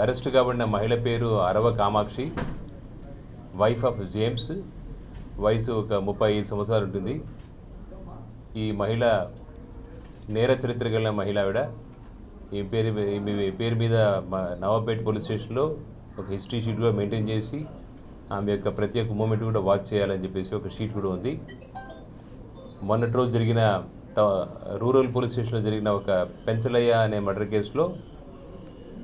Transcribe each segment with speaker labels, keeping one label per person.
Speaker 1: Arrest కాబడిన మహిళ పేరు అరవ కామాక్షి వైఫ్ ఆఫ్ జేమ్స్ వయసు ఒక ముప్పై ఐదు సంవత్సరాలు ఉంటుంది. ఈ మహిళ నేర చరిత్ర గల మహిళ ఆవిడ. ఈ పేరు ఈ పేరు మీద మా నవాబేట్ పోలీస్ స్టేషన్లో ఒక హిస్టరీ షీట్ కూడా మెయింటైన్ చేసి ఆమె యొక్క ప్రత్యేక మూమెంట్ కూడా వాచ్ చేయాలని చెప్పేసి ఒక షీట్ కూడా ఉంది. మొన్నటి రోజు జరిగిన త- రూరల్ పోలీస్ స్టేషన్లో జరిగిన ఒక పెంచలయ్య అనే మర్డర్ కేసులో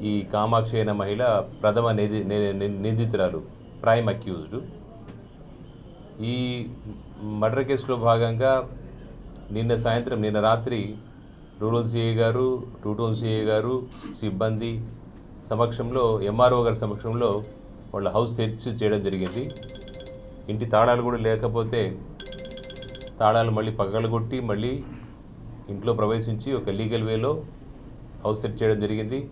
Speaker 1: ఈ కామాక్షి అయిన మహిళ ప్రథమ నిధి ని- నిందితురాలు ప్రైమ్ అక్యూజ్డ్. ఈ మర్డర్ కేసులో భాగంగా నిన్న సాయంత్రం నిన్న రాత్రి రూరల్ సిఐ గారు టూ టౌన్ సిఐ గారు సిబ్బంది సమక్షంలో ఎంఆర్ఓ గారి సమక్షంలో వాళ్ళ హౌస్ సెర్చ్ చేయడం జరిగింది. ఇంటి తాళాలు కూడా లేకపోతే తాళాలు మళ్ళీ పగలగొట్టి మళ్ళీ ఇంట్లో ప్రవేశించి ఒక లీగల్ వేలో హౌస్ సెర్చ్ చేయడం జరిగింది.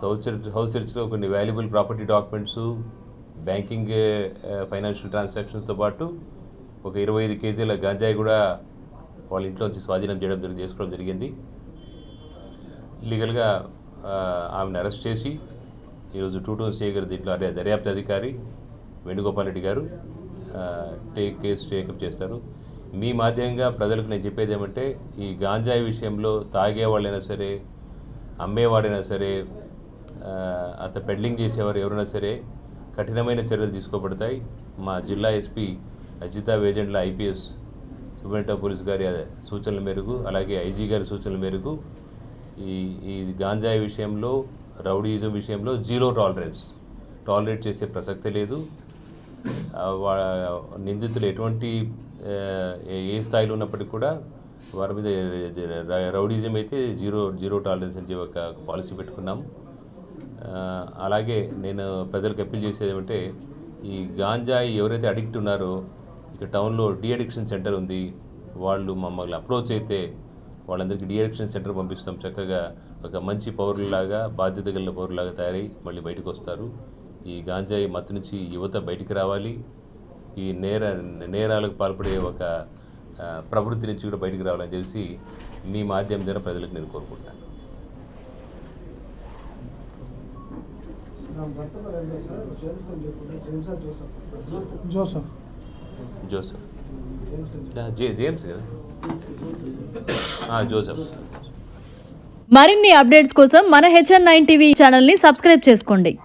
Speaker 1: హౌస్ హౌస్ సెర్చ్లో కొన్ని valuable property documents banking financial ట్రాన్సాక్షన్స్తో పాటు ఒక ఇరవై ఐదు కేజీల గంజాయి కూడా వాళ్ళ ఇంట్లోంచి స్వాధీనం చేయడం జరిగింది చేసుకోవడం జరిగింది. లీగల్గా ఆమెను అరెస్ట్ చేసి ఈరోజు టూ టౌన్ సీ గారు దీంట్లో అదే దర్యాప్తు అధికారి వేణుగోపాల్ రెడ్డి గారు టేక్ కేసు టేకప్ చేస్తారు. మీ మాధ్యమంగా ప్రజలకు నేను చెప్పేది ఏమంటే ఈ గాంజాయి విషయంలో తాగేవాళ్ళైనా సరే అమ్మేవాడైనా సరే అత పెడ్లింగ్ చేసేవారు ఎవరైనా సరే కఠినమైన చర్యలు తీసుకోబడతాయి. మా జిల్లా SP Ajitha Vejendla IPS superintendent police గారి సూచనల మేరకు అలాగే ఐజీ గారి సూచనల మేరకు ఈ ఈ గాంజాయి విషయంలో రౌడీయిజం విషయంలో జీరో టాలరెన్స్ టాలరేట్ చేసే ప్రసక్తే లేదు. వా- నిందితులు ఎటువంటి ఏ- స్థాయిలో ఉన్నప్పటికీ కూడా వారి మీద రౌడీజం అయితే జీరో జీరో టాలరెన్స్ అని ఒక పాలసీ పెట్టుకున్నాం అలాగే నేను ప్రజలకు అప్పీల్ చేసేది ఏమంటే ఈ గాంజాయి ఎవరైతే అడిక్ట్ ఉన్నారో ఇక టౌన్లో డి అడిక్షన్ సెంటర్ ఉంది వాళ్ళు మమ్మల్ని అప్రోచ్ అయితే వాళ్ళందరికీ డి అడిక్షన్ సెంటర్ పంపిస్తాం. చక్కగా ఒక మంచి పౌరులాగా బాధ్యత గల పౌరులాగా తయారై మళ్ళీ బయటకు వస్తారు. ఈ గాంజాయి మత్తు నుంచి యువత బయటికి రావాలి. ఈ నేర నేరాలకు పాల్పడే ఒక ప్రవృత్తి నుంచి కూడా బయటికి రావాలని తెలిసి మీ మాధ్యమం ద్వారా ప్రజలకు నేను కోరుకుంటాను
Speaker 2: నా భర్త మరి ఎంత సార్ జేమ్స్ అని చెప్పుకుంటే జేమ్స్ అని జోసఫ్
Speaker 3: జోసఫ్.
Speaker 1: జోసెఫ్. జేమ్స్ కదా? ఆ, జోసెఫ్.
Speaker 4: మరిన్ని అప్డేట్స్ కోసం మన హెచ్ఎన్ నైన్ టీవీ ఛానల్ని సబ్స్క్రైబ్ చేసుకోండి.